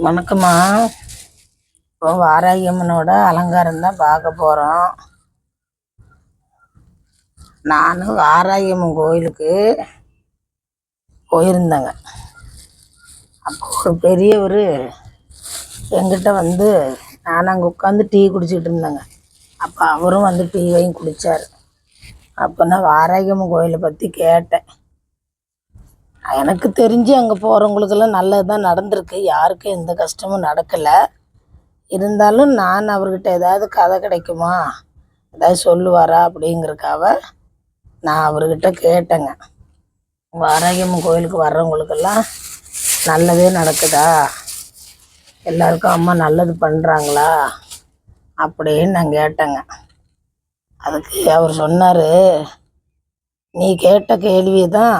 வணக்கம்மா. இப்போ வாராகியம்மனோட அலங்காரம் தான் பார்க்க போகிறோம் நான் வாராகியம்மன் கோயிலுக்கு போயிருந்தேங்க. அப்போ ஒரு பெரியவர் எங்கிட்ட வந்து நான் அங்கே உட்காந்து டீ குடிச்சிட்டு இருந்தேங்க. அப்போ அவரும் வந்து டீ வாங்கி குடித்தார் அப்போ நான் வாராகியம்மன் கோயிலை பற்றி கேட்டேன். எனக்கு தெரிஞ்சு அங்கே போகிறவங்களுக்கெல்லாம் நல்லது தான் நடந்திருக்கு. யாருக்கும் எந்த கஷ்டமும் நடக்கலை. இருந்தாலும் நான் அவர்கிட்ட ஏதாவது கதை கிடைக்குமா? ஏதாவது சொல்லுவாரா அப்படிங்கிறக்காக நான் அவர்கிட்ட கேட்டேங்க. வாராகியம்மன் கோயிலுக்கு வர்றவங்களுக்கெல்லாம் நல்லதே நடக்குதா? எல்லாருக்கும் அம்மா நல்லது பண்ணுறாங்களா அப்படின்னு நான் கேட்டேங்க. அதுக்கு அவர் சொன்னார் நீ கேட்ட கேள்வி தான்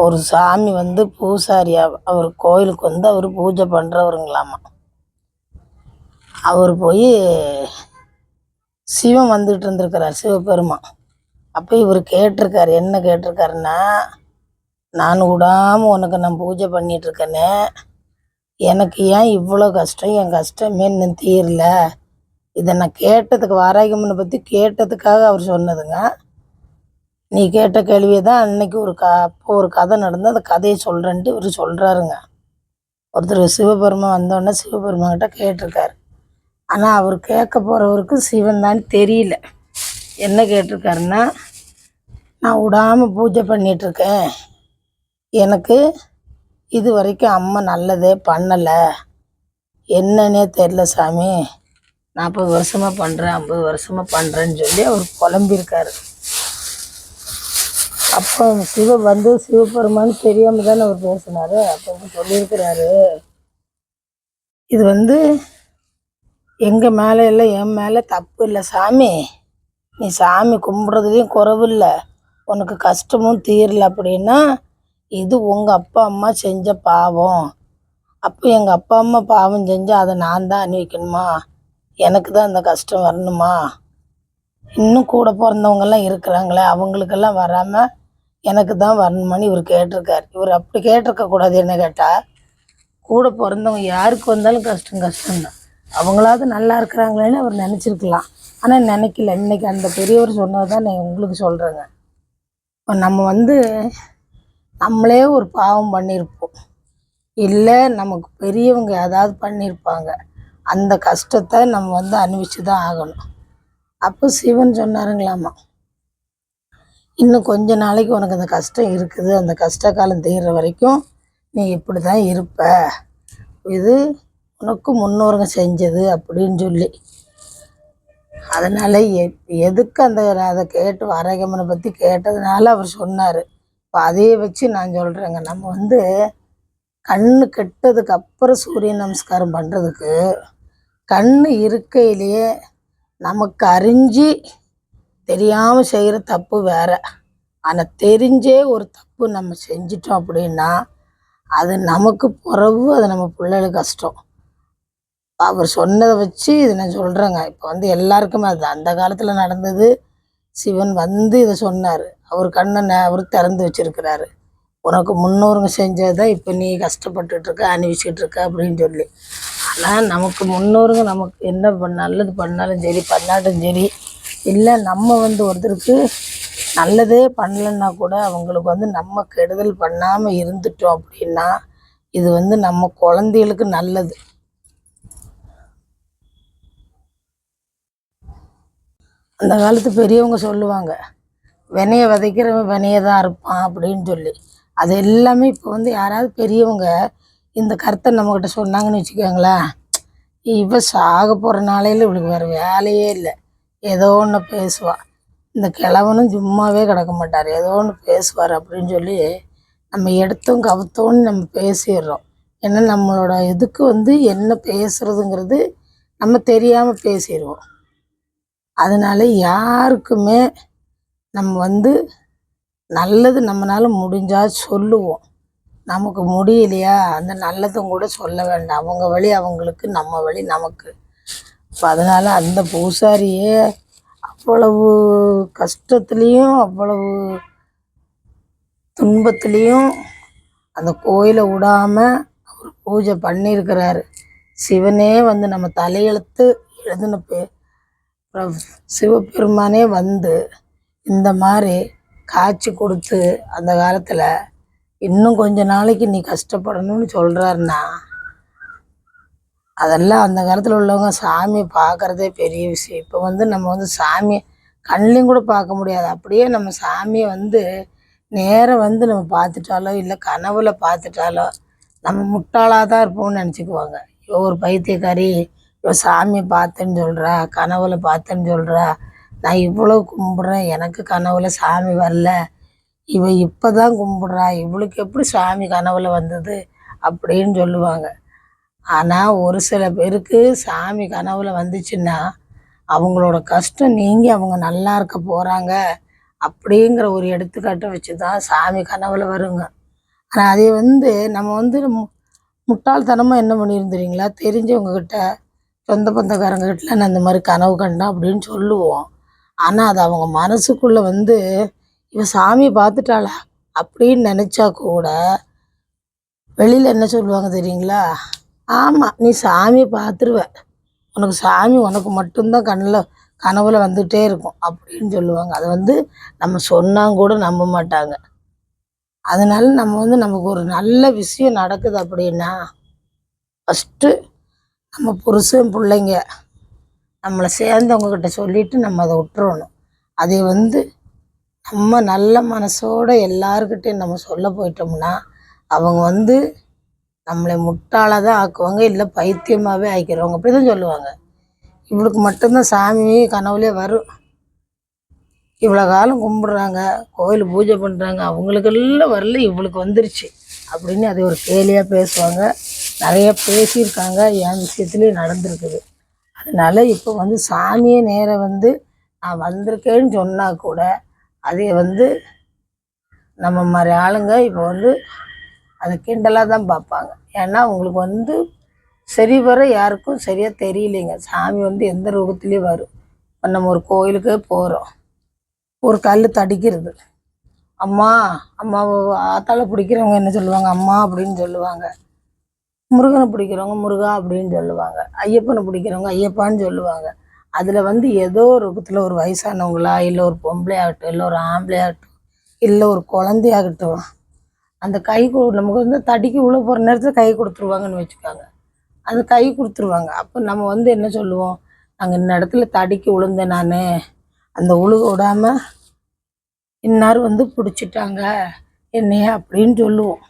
ஒரு சாமி வந்து பூசாரியா அவர் கோயிலுக்கு வந்து அவர் பூஜை பண்ணுறவருங்களாமா அவர் போய் சிவன் வந்துகிட்டு இருந்திருக்கிறார் சிவபெருமான். அப்போ இவர் கேட்டிருக்கார் என்ன கேட்டிருக்காருன்னா நான் விடாமல் உனக்கு நான் பூஜை பண்ணிகிட்ருக்கேனே எனக்கு ஏன் இவ்வளோ கஷ்டம்? என் கஷ்டமே இன்னும் தீரல? இதை நான் கேட்டதுக்கு வாராகியம்மனை பற்றி கேட்டதுக்காக அவர் சொன்னதுங்க. நீ கேட்ட கேள்வியை தான் அன்னைக்கு ஒரு க அப்போ ஒரு கதை நடந்து அந்த கதையை சொல்கிறேன்ட்டு இவர் சொல்கிறாருங்க ஒருத்தர் சிவபெருமா வந்தோடனே சிவபெருமான் கிட்ட கேட்டிருக்காரு. ஆனால் அவர் கேட்க போகிறவருக்கு சிவன் தான் தெரியல. என்ன கேட்டிருக்காருன்னா நான் விடாமல் பூஜை பண்ணிகிட்ருக்கேன் எனக்கு இது வரைக்கும் அம்மா நல்லதே பண்ணலை. என்னன்னே தெரில சாமி. நாற்பது வருஷமாக பண்ணுறேன் ஐம்பது வருஷமாக பண்ணுறேன்னு சொல்லி அவர் புலம்பியிருக்காரு. அப்போ சிவ வந்து சிவபெருமான் தெரியாம தானே அவர் பேசினாரு. அப்போ வந்து சொல்லியிருக்கிறாரு. இது வந்து எங்கள் மேலே இல்லை என் மேலே தப்பு இல்லை சாமி. நீ சாமி கும்பிட்றதுலேயும் குறவு இல்லை. உனக்கு கஷ்டமும் தீரல அப்படின்னா இது உங்கள் அப்பா அம்மா செஞ்ச பாவம். அப்போ எங்கள் அப்பா அம்மா பாவம் செஞ்சால் அதை நான் தான் அனுபவிக்கணுமா எனக்கு தான் அந்த கஷ்டம் வரணுமா? இன்னும் கூட பிறந்தவங்கெல்லாம் இருக்கிறாங்களே அவங்களுக்கெல்லாம் வராமல் எனக்கு தான் வரணுமான்னு இவர் கேட்டிருக்காரு. இவர் அப்படி கேட்டிருக்க கூடாது என்ன கேட்டால் கூட பிறந்தவங்க யாருக்கு வந்தாலும் கஷ்டம் கஷ்டம்தான். அவங்களாவது நல்லா இருக்கிறாங்களேன்னு அவர் நினச்சிருக்கலாம். ஆனால் நினைக்கல. இன்னைக்கு அந்த பெரியவர் சொன்னது தான் நான் உங்களுக்கு சொல்கிறேங்க இப்போ நம்ம வந்து நம்மளே ஒரு பாவம் பண்ணியிருப்போம் இல்லை நமக்கு பெரியவங்க ஏதாவது பண்ணியிருப்பாங்க அந்த கஷ்டத்தை நம்ம வந்து அனுபவிச்சு தான் ஆகணும். அப்போ சிவன் சொன்னாருங்களாமா இன்னும் கொஞ்ச நாளைக்கு உனக்கு அந்த கஷ்டம் இருக்குது. அந்த கஷ்ட காலம் தீர்ற வரைக்கும் நீ இப்படி தான் இருப்ப. இது உனக்கு முன்னோருங்க செஞ்சது அப்படின்னு சொல்லி. அதனால் எ எதுக்கு அந்த அதை கேட்டு வாராகியம்மனை பற்றி கேட்டதுனால அவர் சொன்னார். இப்போ அதையே வச்சு நான் சொல்கிறேங்க நம்ம வந்து கண்ணு கெட்டதுக்கு அப்புறம் சூரிய நமஸ்காரம் பண்ணுறதுக்கு கண்ணு இருக்கையிலேயே நமக்கு அறிஞ்சு தெரியாமல் செய்கிற தப்பு வேற. ஆனால் தெரிஞ்சே ஒரு தப்பு நம்ம செஞ்சிட்டோம் அப்படின்னா அது நமக்கு பிறகு அது நம்ம பிள்ளைகளுக்கு கஷ்டம். அவர் சொன்னதை வச்சு இதை நான் சொல்கிறேங்க இப்போ வந்து எல்லாருக்குமே அது அந்த காலத்தில் நடந்தது சிவன் வந்து இதை சொன்னார். அவர் கண்ணை அவர் திறந்து வச்சிருக்கிறாரு. உனக்கு முன்னோருங்க செஞ்சதை இப்போ நீ கஷ்டப்பட்டுட்ருக்க அணிவிச்சிக்கிட்டு இருக்க அப்படின்னு சொல்லி. ஆனால் நமக்கு முன்னோருங்க நமக்கு என்ன பண்ண நல்லது பண்ணாலும் சரி பண்ணாட்டும் சரி இல்லை நம்ம வந்து ஒருத்தருக்கு நல்லதே பண்ணலைன்னா கூட அவங்களுக்கு வந்து நம்ம கெடுதல் பண்ணாமல் இருந்துட்டோம் அப்படின்னா இது வந்து நம்ம குழந்தைகளுக்கு நல்லது. அந்த காலத்து பெரியவங்க சொல்லுவாங்க வினைய விதைக்கிறவன் வினையை தான் இருப்பான் அப்படின்னு சொல்லி. அது எல்லாமே இப்போ வந்து யாராவது பெரியவங்க இந்த கருத்தை நம்மக்கிட்ட சொன்னாங்கன்னு வச்சுக்கோங்களேன் இப்போ சாக போகிற நாளையில் இவளுக்கு வேறு வேலையே இல்லை. ஏதோ ஒன்று பேசுவா. இந்த கிழவனும் சும்மாவே கிடக்க மாட்டார். ஏதோ ஒன்று பேசுவார் அப்படின்னு சொல்லி நம்ம எடுத்தோம் கவுத்தோன்னு நம்ம பேசிடுறோம். ஏன்னா நம்மளோட இதுக்கு வந்து என்ன பேசுறதுங்கிறது நம்ம தெரியாமல் பேசிடுவோம். அதனால யாருக்குமே நம்ம வந்து நல்லது நம்மளால முடிஞ்சால் சொல்லுவோம். நமக்கு முடியலையா? அந்த நல்லதும் கூட சொல்ல வேண்டாம். அவங்க வழி அவங்களுக்கு நம்ம வழி நமக்கு. இப்போ அதனால் அந்த பூசாரியே அவ்வளவு கஷ்டத்துலேயும் அவ்வளவு துன்பத்துலேயும் அந்த கோயிலை விடாமல் அவர் பூஜை பண்ணியிருக்கிறாரு. சிவனே வந்து நம்ம தலையெழுத்து எழுதின பே சிவபெருமானே வந்து இந்த மாதிரி காட்சி கொடுத்து அந்த காலத்தில் இன்னும் கொஞ்ச நாளைக்கு நீ கஷ்டப்படணும்னு சொல்கிறாருன்னா அதெல்லாம் அந்த காலத்தில் உள்ளவங்க சாமியை பார்க்குறதே பெரிய விஷயம். இப்போ வந்து நம்ம வந்து சாமியை கண்ணிலையும் கூட பார்க்க முடியாது. அப்படியே நம்ம சாமியை வந்து நேராக வந்து நம்ம பார்த்துட்டாலோ இல்லை கனவுல பார்த்துட்டாலோ நம்ம முட்டாளாக தான் இருப்போம்னு நினச்சிக்குவாங்க. இவ ஒரு பைத்தியக்காரி இவ சாமியை பார்த்தேன்னு சொல்கிறா கனவுல பார்த்தேன்னு சொல்கிறா நான் இவ்வளோ கும்பிட்றேன் எனக்கு கனவுல சாமி வரல இவ இப்போ தான் கும்பிட்றா இவளுக்கு எப்படி சாமி கனவுல வந்தது அப்படின்னு சொல்லுவாங்க. ஆனால் ஒரு சில பேருக்கு சாமி கனவுல வந்துச்சுன்னா அவங்களோட கஷ்டம் நீங்கி அவங்க நல்லா இருக்க போகிறாங்க அப்படிங்கிற ஒரு எடுத்துக்காட்டை வச்சு தான் சாமி கனவுல வருங்க. ஆனால் அதே வந்து நம்ம வந்து மு- முட்டாள்தனமாக என்ன பண்ணியிருந்துறீங்களா தெரிஞ்சவங்கக்கிட்ட சொந்த பந்தக்காரங்க கிட்ட நான் இந்த மாதிரி கனவு கண்டேன் அப்படின்னு சொல்லுவோம். ஆனால் அது அவங்க மனசுக்குள்ளே வந்து இவன் சாமியை பார்த்துட்டாளா? அப்படின்னு நினச்சா கூட வெளியில் என்ன சொல்லுவாங்க தெரியுங்களா? ஆமாம் நீ சாமியை பார்த்துருவ. உனக்கு சாமி உனக்கு மட்டும்தான் கண்ணில் கனவுல வந்துகிட்டே இருக்கும். அப்படின்னு சொல்லுவாங்க. அதை வந்து நம்ம சொன்னால் கூட நம்ப மாட்டாங்க. அதனால நம்ம வந்து நமக்கு ஒரு நல்ல விஷயம் நடக்குது அப்படின்னா ஃபஸ்ட்டு நம்ம புருஷன் பிள்ளைங்க நம்மளை சேர்ந்தவங்கக்கிட்ட சொல்லிட்டு நம்ம அதை விட்டுறணும். அதை வந்து நம்ம நல்ல மனசோட எல்லாருக்கிட்டையும் நம்ம சொல்ல போயிட்டோம்னா அவங்க வந்து நம்மளை முட்டாளாக தான் ஆக்குவாங்க இல்லை பைத்தியமாகவே ஆக்கிடுவாங்க. அப்படி தான் சொல்லுவாங்க. இவளுக்கு மட்டும்தான் சாமி கனவுலே வரும். இவ்வளோ காலம் கும்பிட்றாங்க கோயில் பூஜை பண்ணுறாங்க அவங்களுக்கெல்லாம் வரல இவளுக்கு வந்துருச்சு அப்படின்னு அதை ஒரு கேலியாக பேசுவாங்க. நிறைய பேசியிருக்காங்க என் விஷயத்துலேயும் நடந்திருக்குது. அதனால் இப்போ வந்து சாமியே நேரம் வந்து நான் வந்திருக்கேன்னு சொன்னால் கூட அதை வந்து நம்ம மாதிரி ஆளுங்க இப்போ வந்து அதை கிண்டலாக தான் பார்ப்பாங்க. ஏன்னா அவங்களுக்கு வந்து சரி வர யாருக்கும் சரியாக தெரியலைங்க. சாமி வந்து எந்த ரூபத்துலேயும் வரும்? இப்போ நம்ம ஒரு கோயிலுக்கே போகிறோம் ஒரு கல் தடிக்கிறது. அம்மா அம்மாவை ஆத்தால பிடிக்கிறவங்க என்ன சொல்லுவாங்க? அம்மா அப்படின்னு சொல்லுவாங்க. முருகனை பிடிக்கிறவங்க முருகா அப்படின்னு சொல்லுவாங்க. ஐயப்பனை பிடிக்கிறவங்க ஐயப்பான்னு சொல்லுவாங்க. அதில் வந்து ஏதோ ஒரு ரூபத்தில் ஒரு வயசானவங்களா இல்லை ஒரு பொம்பளை ஆகட்டும் இல்லை ஒரு ஆம்பளை ஆகட்டும் இல்லை ஒரு குழந்தையாகட்டும் அந்த கை நமக்கு வந்து தடிக்கு உள்ள போகிற நேரத்தில் கை கொடுத்துருவாங்கன்னு வச்சுக்கோங்க. அந்த கை கொடுத்துருவாங்க. அப்போ நம்ம வந்து என்ன சொல்லுவோம்? நாங்கள் இந்த இடத்துல தடிக்கு விழுந்தேன் நான். அந்த உழுக விடாமல் இன்னார் வந்து பிடிச்சிட்டாங்க என்னைய அப்படின்னு சொல்லுவோம்.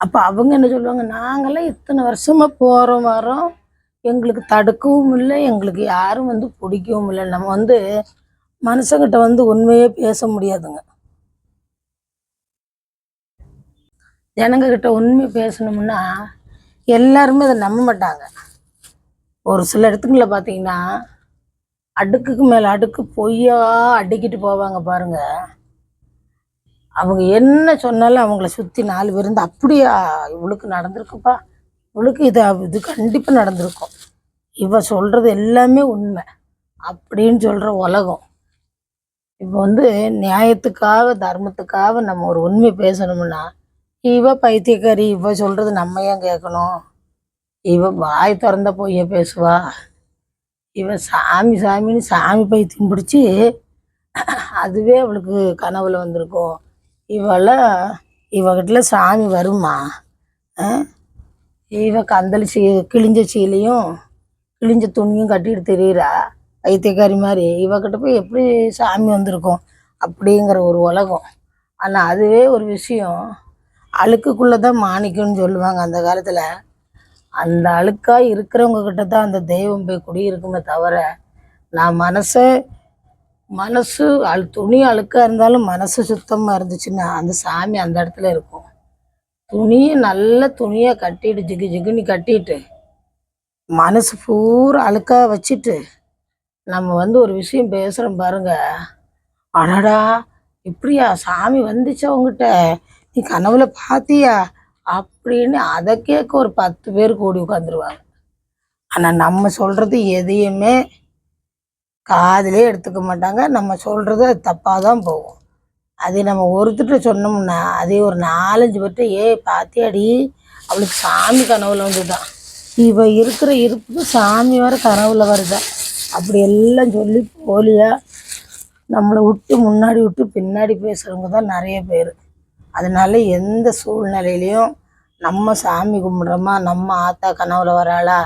அப்போ அவங்க என்ன சொல்லுவாங்க? நாங்களாம் இத்தனை வருஷமாக போகிறோம் வரோம். எங்களுக்கு தடுக்கவும் இல்லை எங்களுக்கு யாரும் வந்து பிடிக்கவும் இல்லை. நம்ம வந்து மனுஷங்கிட்ட வந்து உண்மையே பேச முடியாதுங்க. ஜனங்கக்கிட்ட உண்மை பேசணும்னா எல்லாருமே அதை நம்ப மாட்டாங்க. ஒரு சில இடத்துக்குள்ள பார்த்தீங்கன்னா அடுக்குக்கு மேலே அடுக்கு பொய்யா அடுக்கிட்டு போவாங்க பாருங்க. அவங்க என்ன சொன்னாலும் அவங்கள சுற்றி நாலு பேர் இருந்து அப்படியா இவளுக்கு நடந்திருக்குப்பா. இவளுக்கு இது இது கண்டிப்பாக நடந்திருக்கும். இவ சொல்கிறது எல்லாமே உண்மை. அப்படின்னு சொல்கிற உலகம். இப்போ வந்து நியாயத்துக்காக தர்மத்துக்காக நம்ம ஒரு உண்மை பேசணும்னா இவ பைத்தியக்காரி இவ சொல்கிறது நம்ம ஏன் கேட்கணும்? இவ வாய் திறந்த பொய்ய பேசுவா? இவ சாமி சாமின்னு சாமி பைத்தியம் பிடிச்சி அதுவே அவளுக்கு கனவுல வந்திருக்கும். இவெல்லாம் இவகிட்ட சாமி வருமா? இவ கந்தல் சீ கிழிஞ்ச சீலையும் கிழிஞ்ச துணியும் கட்டிட்டு தெரியுறா? பைத்தியக்காரி மாதிரி. இவகிட்ட போய் எப்படி சாமி வந்திருக்கும்? அப்படிங்கிற ஒரு உலகம். ஆனால் அதுவே ஒரு விஷயம். அழுக்குக்குள்ளே தான் மாணிக்கம்னு சொல்லுவாங்க அந்த காலத்தில். அந்த அழுக்காக இருக்கிறவங்க கிட்ட தான் அந்த தெய்வம் போய் குடியிருக்குமே தவிர நான் மனசை மனசு அழு துணி அழுக்காக இருந்தாலும் மனசு சுத்தமாக இருந்துச்சுன்னா அந்த சாமி அந்த இடத்துல இருக்கும். துணியை நல்ல துணியாக கட்டிட்டு ஜிகு ஜிகுன்னு கட்டிட்டு மனசு பூரா அழுக்காக வச்சுட்டு நம்ம வந்து ஒரு விஷயம் பேசுகிறோம் பாருங்க. அடடா இப்படியா சாமி வந்துச்சு அவங்ககிட்ட நீ கனவுல பார்த்தியா அப்படின்னு அதை கேட்க ஒரு பத்து பேர் கூடி உட்காந்துருவாங்க ஆனால் நம்ம சொல்கிறது எதையுமே காதிலே எடுத்துக்க மாட்டாங்க. நம்ம சொல்கிறது தப்பாக தான் போகும். அது நம்ம ஒருத்தர்கிட்ட சொன்னோம்னா அதே ஒரு நாலஞ்சு பேர்கிட்ட ஏ பாத்தியாடி? அவளுக்கு சாமி கனவுல வந்துதான் இவ இருக்கிற இருப்புக்கு சாமி வர கனவுல வருதா? அப்படி எல்லாம் சொல்லி போலியா? நம்மளை விட்டு முன்னாடி விட்டு பின்னாடி பேசுகிறவங்க தான் நிறைய பேர். அதனால எந்த சூழ்நிலையிலையும் நம்ம சாமி கும்பிட்றோமா நம்ம ஆத்தா கனவுல வராளா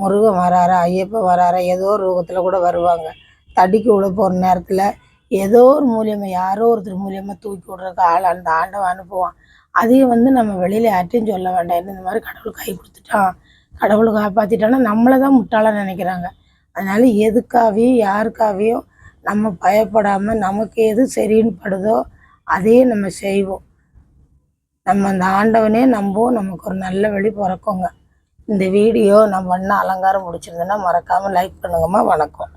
முருகன் வராரா ஐயப்பன் வராரா ஏதோ ஒரு ரூபத்தில் கூட வருவாங்க. தடிக்கு உள்ள போகிற நேரத்தில் ஏதோ ஒரு மூலியமாக யாரோ ஒருத்தர் மூலியமாக தூக்கி விட்றதுக்கு ஆள் அந்த ஆண்டவன் அனுப்புவான் அதையும் வந்து நம்ம வெளியில் யார்ட்டையும் சொல்ல வேண்டாம். என்ன இந்த மாதிரி கடவுள் கை கொடுத்துட்டான் கடவுள் காப்பாற்றிட்டான்னா நம்மளை தான் முட்டாளாக நினைக்கிறாங்க. அதனால் எதுக்காகவையும் யாருக்காகவையும் நம்ம பயப்படாமல் நமக்கு எது சரின்னு படுதோ அதையே நம்ம செய்வோம். நம்ம அந்த ஆண்டவனே நம்புவோம் நமக்கு ஒரு நல்ல வழி பிறக்குங்க. இந்த வீடியோ நான் பண்ண அலங்காரம் பிடிச்சிருந்தேன்னா மறக்காமல் லைக் பண்ணுங்கம்மா. வணக்கம்.